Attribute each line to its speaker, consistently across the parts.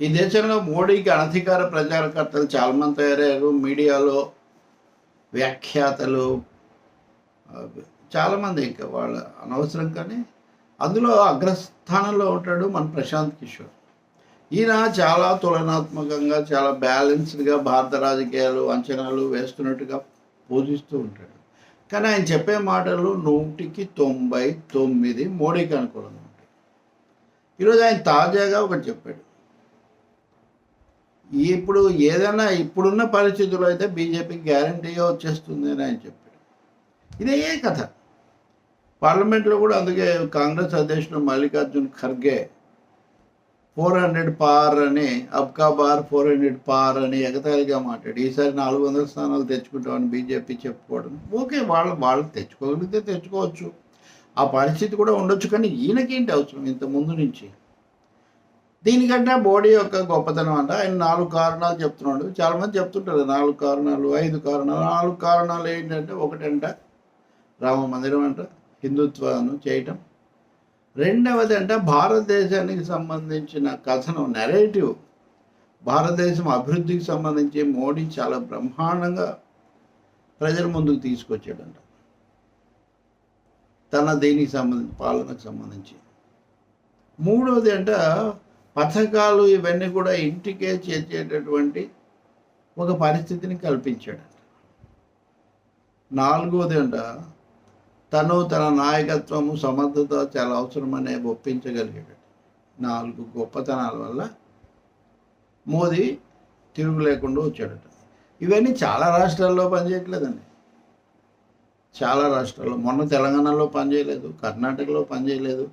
Speaker 1: ఈ దేశంలో మోడీకి అనధికార ప్రచారకర్తలు చాలామంది తయారయ్యారు. మీడియాలో వ్యాఖ్యాతలు చాలామంది ఇంకా వాళ్ళ అనవసరం కానీ అందులో అగ్రస్థానంలో ఉంటాడు మన ప్రశాంత్ కిషోర్. ఈయన చాలా తులనాత్మకంగా చాలా బ్యాలెన్స్డ్గా భారత రాజకీయాలు అంచనాలు వేస్తున్నట్టుగా పూజిస్తూ ఉంటాడు. కానీ ఆయన చెప్పే మాటలు నూటికి తొంభై తొమ్మిది మోడీకి అనుకూలంగా ఉంటాయి. ఈరోజు ఆయన తాజాగా ఒకటి చెప్పాడు. ఇప్పుడు ఏదైనా ఇప్పుడున్న పరిస్థితుల్లో అయితే బీజేపీకి గ్యారంటీగా వచ్చేస్తుంది అని ఆయన చెప్పాడు. ఇదే కథ? పార్లమెంట్లో కూడా అందుకే కాంగ్రెస్ అధ్యక్షుడు మల్లికార్జున్ ఖర్గే ఫోర్ హండ్రెడ్ పార్ అని అబ్కా బార్ ఫోర్ హండ్రెడ్ పార్ అని ఎగతాళిగా మాట్లాడు ఈసారి నాలుగు వందల స్థానాలు తెచ్చుకుంటామని బీజేపీ చెప్పుకోవడం. ఓకే వాళ్ళు వాళ్ళు తెచ్చుకోగలిగితే తెచ్చుకోవచ్చు. ఆ పరిస్థితి కూడా ఉండొచ్చు కానీ ఈయనకేంటి అవసరం ఇంత ముందు నుంచి? దీనికంటే మోడీ యొక్క గొప్పతనం అంటే. ఆయన నాలుగు కారణాలు చెప్తున్నాడు. చాలామంది చెప్తుంటారు నాలుగు కారణాలు ఐదు కారణాలు. నాలుగు కారణాలు ఏంటంటే ఒకటంట రామ మందిరం అంట హిందుత్వాన్ని చేయటం. రెండవది అంటే భారతదేశానికి సంబంధించిన కథనం నెరేటివ్ భారతదేశం అభివృద్ధికి సంబంధించి మోడీ చాలా బ్రహ్మాండంగా ప్రజల ముందుకు తీసుకొచ్చాడంట. తన దీనికి సంబంధించి పాలనకు సంబంధించి. మూడవది అంట పథకాలు ఇవన్నీ కూడా ఇంటికే చేర్చేటటువంటి ఒక పరిస్థితిని కల్పించాడంట నాలుగోది అంట తను తన నాయకత్వము సమర్థత చాలా అవసరమనే ఒప్పించగలిగాడు. నాలుగు గొప్పతనాల వల్ల మోదీ తిరుగు లేకుండా వచ్చాడట. ఇవన్నీ చాలా రాష్ట్రాల్లో పనిచేయట్లేదండి. చాలా రాష్ట్రాల్లో మొన్న తెలంగాణలో పనిచేయలేదు కర్ణాటకలో పనిచేయలేదు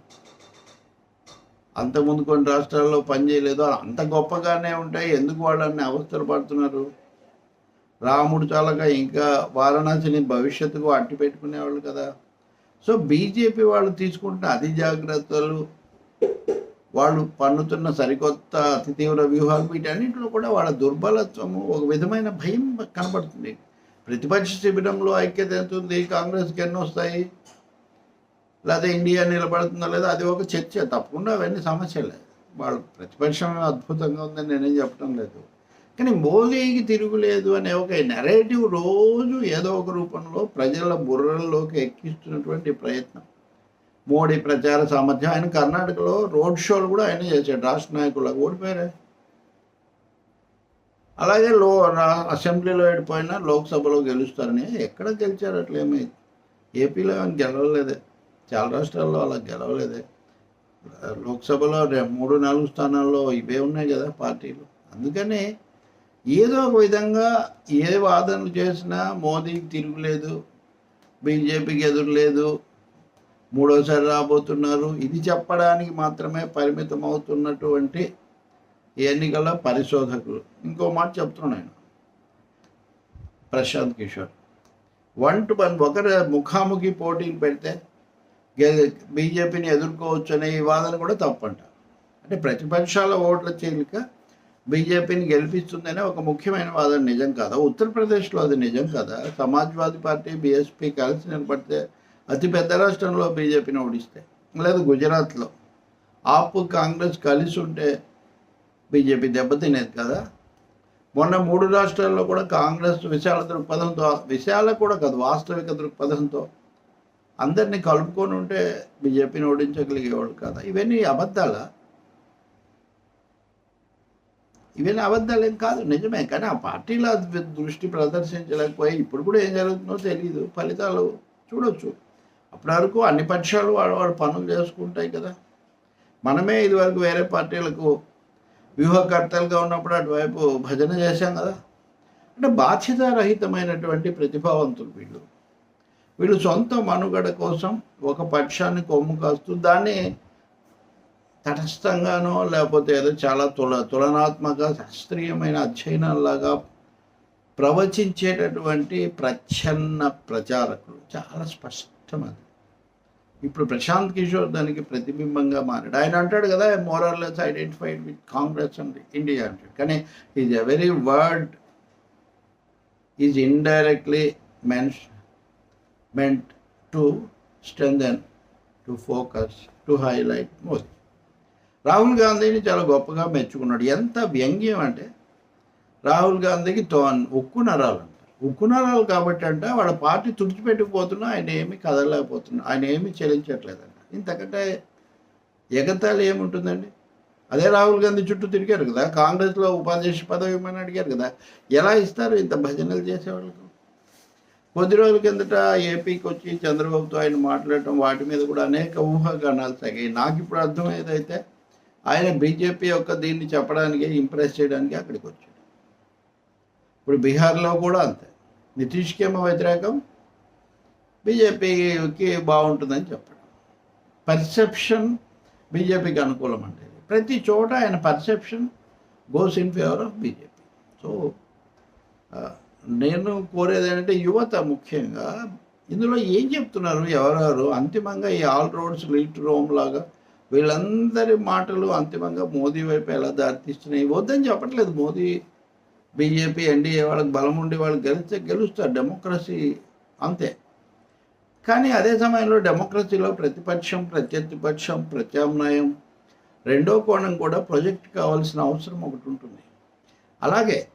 Speaker 1: అంతకుముందు కొన్ని రాష్ట్రాల్లో పనిచేయలేదు అంత గొప్పగానే ఉంటాయి. ఎందుకు వాళ్ళని అవస్థలు పడుతున్నారు? రాముడు చాలక ఇంకా వారణాసిని భవిష్యత్తుకు అట్టి పెట్టుకునేవాళ్ళు కదా. సో బీజేపీ వాళ్ళు తీసుకుంటున్న అతి జాగ్రత్తలు వాళ్ళు పన్నుతున్న సరికొత్త అతి తీవ్ర వ్యూహాలు వీటన్నింటిలో కూడా వాళ్ళ దుర్బలత్వము ఒక విధమైన భయం కనబడుతుంది. ప్రతిపక్ష శిబిరంలో ఐక్యత ఎంత ఉంది? కాంగ్రెస్కి ఎన్నో వస్తాయి లేదా ఇండియా నిలబడుతుందా లేదా అది ఒక చర్చ. తప్పకుండా అవన్నీ సమస్యలే. వాళ్ళు ప్రతిపక్షం అద్భుతంగా ఉందని నేనేం చెప్పడం లేదు. కానీ మోదీకి తిరుగులేదు అనే ఒక నెరేటివ్ రోజు ఏదో ఒక రూపంలో ప్రజల బుర్రల్లోకి ఎక్కిస్తున్నటువంటి ప్రయత్నం. మోడీ ప్రచార సామర్థ్యం ఆయన కర్ణాటకలో రోడ్ షోలు కూడా ఆయన చేశాడు. రాష్ట్ర నాయకులకు ఓడిపోయారే. అలాగే లో అసెంబ్లీలో ఏడిపోయినా లోక్సభలో గెలుస్తారని ఎక్కడ గెలిచారు అట్లేమీ ఏపీలో గెలవలేదే. చాలా రాష్ట్రాల్లో అలా గెలవలేదే. లోక్సభలో మూడు నాలుగు స్థానాల్లో ఇవే ఉన్నాయి కదా పార్టీలు. అందుకని ఏదో ఒక విధంగా ఏ వాదనలు చేసినా మోదీకి తిరుగులేదు బీజేపీకి ఎదురులేదు మూడోసారి రాబోతున్నారు. ఇది చెప్పడానికి మాత్రమే పరిమితం అవుతున్నటువంటి ఎన్నికల పరిశోధకులు. ఇంకో మాట చెప్తున్నాను నేను. Prashant Kishor. One to one ఒకరు ముఖాముఖి పోటీలు పెడితే బీజేపీని ఎదుర్కోవచ్చు అనే ఈ వాదన కూడా తప్పంట. అంటే ప్రతిపక్షాల ఓట్ల చీలిక బీజేపీని గెలిపిస్తుందనే ఒక ముఖ్యమైన వాదన నిజం కాదా? ఉత్తరప్రదేశ్లో అది నిజం కదా? సమాజ్వాదీ పార్టీ బీఎస్పీ కలిసి నిలబడితే అతి పెద్ద రాష్ట్రంలో బీజేపీని ఓడిస్తే లేదు గుజరాత్లో ఆప్ కాంగ్రెస్ కలిసి ఉంటే బీజేపీ దెబ్బతినేది కదా? మొన్న మూడు రాష్ట్రాల్లో కూడా కాంగ్రెస్ విశాల దృక్పథంతో విశాల కూడా కాదు వాస్తవిక దృక్పథంతో అందరినీ కలుపుకొని ఉంటే బీజేపీని ఓడించగలిగేవాడు కదా? ఇవన్నీ అబద్ధాలా? ఇవన్నీ అబద్ధాలు ఏం కాదు. నిజమే కానీ ఆ పార్టీలో దృష్టి ప్రదర్శించలేకపోయి ఇప్పుడు కూడా ఏం జరుగుతుందో తెలియదు ఫలితాలు చూడొచ్చు. అప్పటి వరకు అన్ని పక్షాలు వాడు వాడు పనులు చేసుకుంటాయి కదా. మనమే ఇదివరకు వేరే పార్టీలకు వ్యూహకర్తలుగా ఉన్నప్పుడు అటువైపు భజన చేశాం కదా. అంటే బాధ్యతారహితమైనటువంటి ప్రతిభావంతులు వీళ్ళు. వీళ్ళు సొంత మనుగడ కోసం ఒక పక్షాన్ని కొమ్ము కాస్తూ దాన్ని తటస్థంగానో లేకపోతే ఏదో చాలా తుల తులనాత్మక శాస్త్రీయమైన అధ్యయనంలాగా ప్రవచించేటటువంటి ప్రచ్ఛన్న ప్రచారకులు. చాలా స్పష్టం అది ఇప్పుడు ప్రశాంత్ కిషోర్ దానికి ప్రతిబింబంగా మారాడు. ఆయన అంటాడు కదా morally identified with Congress and India అంటాడు. కానీ is a very word is indirectly mention meant to strengthen, to focus, to highlight Modi. Rahul గాంధీని చాలా గొప్పగా మెచ్చుకున్నాడు. ఎంత వ్యంగ్యం అంటే రాహుల్ గాంధీకి తో ఉక్కు నరాలు అంటారు. ఉక్కు నరాలు కాబట్టి అంటే వాళ్ళ పార్టీ తుడిచిపెట్టిపోతున్నా ఆయన ఏమి కదలలేకపోతున్నా ఆయన ఏమి చెల్లించట్లేదంట. ఇంతకంటే ఎగతాళి ఏముంటుందండి? అదే రాహుల్ గాంధీ చుట్టూ తిరిగారు కదా కాంగ్రెస్లో ఉపాధ్యక్ష పదవి ఇవ్వమని అడిగారు కదా ఎలా ఇస్తారు ఇంత భజనలు చేసేవాళ్ళకు? కొద్ది రోజుల కిందట ఏపీకి వచ్చి చంద్రబాబుతో ఆయన మాట్లాడటం వాటి మీద కూడా అనేక ఊహాగానాలు సాగాయి నాకు ఇప్పుడు అర్థమయ్యేదైతే ఆయన బీజేపీ యొక్క దీన్ని చెప్పడానికి ఇంప్రెస్ చేయడానికి అక్కడికి వచ్చాడు. ఇప్పుడు బీహార్లో కూడా అంతే. నితీష్కి ఏమో వ్యతిరేకం బీజేపీకి బాగుంటుందని చెప్పడం. పర్సెప్షన్ బీజేపీకి అనుకూలం అంటే ప్రతి చోట ఆయన perception goes in favour of BJP. So నేను కోరేది ఏంటంటే యువత ముఖ్యంగా ఇందులో ఏం చెప్తున్నారు ఎవరెవరు అంతిమంగా ఈ ఆల్ రోడ్స్ లీట్ రోమ్ లాగా వీళ్ళందరి మాటలు అంతిమంగా మోదీ వైపు ఎలా దారితీస్తున్నాయి? వద్దని చెప్పట్లేదు మోదీ. బీజేపీ ఎన్డీఏ వాళ్ళకి బలం ఉండి వాళ్ళు గెలిస్తే గెలుస్తారు. డెమోక్రసీ అంతే. కానీ అదే సమయంలో డెమోక్రసీలో ప్రతిపక్షం ప్రత్యతిపక్షం ప్రత్యామ్నాయం రెండో కోణం కూడా ప్రొజెక్ట్ కావాల్సిన అవసరం ఒకటి ఉంటుంది. అలాగే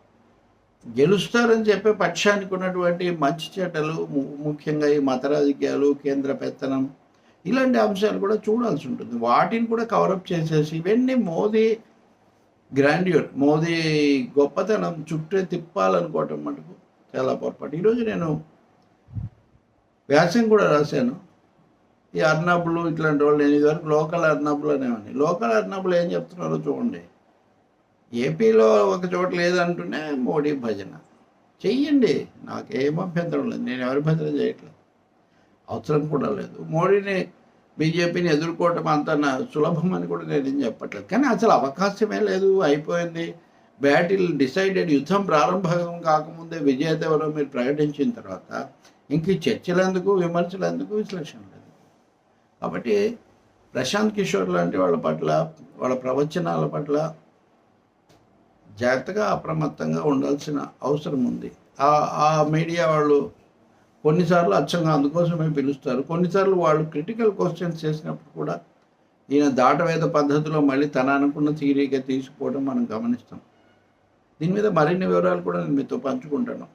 Speaker 1: గెలుస్తారని చెప్పే పక్షానికి ఉన్నటువంటి మంచి చెడ్డలు ము- ముఖ్యంగా ఈ మత రాజకీయాలు కేంద్ర పెత్తనం ఇలాంటి అంశాలు కూడా చూడాల్సి ఉంటుంది. వాటిని కూడా కవరప్ చేసేసి ఇవన్నీ మోదీ గ్రాండ్యూర్ మోదీ గొప్పతనం చుట్టే తిప్పాలనుకోవటం మటుకు చాలా పొరపాటు. ఈరోజు నేను వ్యాసం కూడా రాశాను. ఈ అర్నబులు ఇట్లాంటి వాళ్ళు నేను ఇదివరకు లోకల్ అర్నబులు అనేవాడిని. లోకల్ అర్నబులు ఏం చెప్తున్నారో చూడండి. ఏపీలో ఒక చోట లేదంటూనే మోడీ భజన. చెయ్యండి నాకేం అభ్యంతరం లేదు నేను ఎవరి భజన చేయట్లేదు. అవసరం కూడా లేదు. మోడీని బీజేపీని ఎదుర్కోవటం అంత నా సులభం అని కూడా నేను ఏం చెప్పట్లేదు. కానీ అసలు అవకాశమే లేదు అయిపోయింది. బ్యాటిల్ డిసైడెడ్ యుద్ధం ప్రారంభం కాకముందే విజేత ఎవరో మీరు ప్రకటించిన తర్వాత ఇంక చర్చలందుకు విమర్శలందుకు విశ్లేషణ లేదు కాబట్టి ప్రశాంత్ కిషోర్ లాంటి వాళ్ళ పట్ల వాళ్ళ ప్రవచనాల పట్ల జాగ్రత్తగా అప్రమత్తంగా ఉండాల్సిన అవసరం ఉంది. ఆ మీడియా వాళ్ళు కొన్నిసార్లు అచ్చంగా అందుకోసమే పిలుస్తారు. కొన్నిసార్లు వాళ్ళు క్రిటికల్ క్వశ్చన్స్ చేసినప్పుడు కూడా ఈయన దాటవేద పద్ధతిలో మళ్ళీ తన అనుకున్న థియరీగా తీసుకోవడం మనం గమనిస్తాం. దీని మీద మరిన్ని వివరాలు కూడా నేను మీతో పంచుకుంటాను.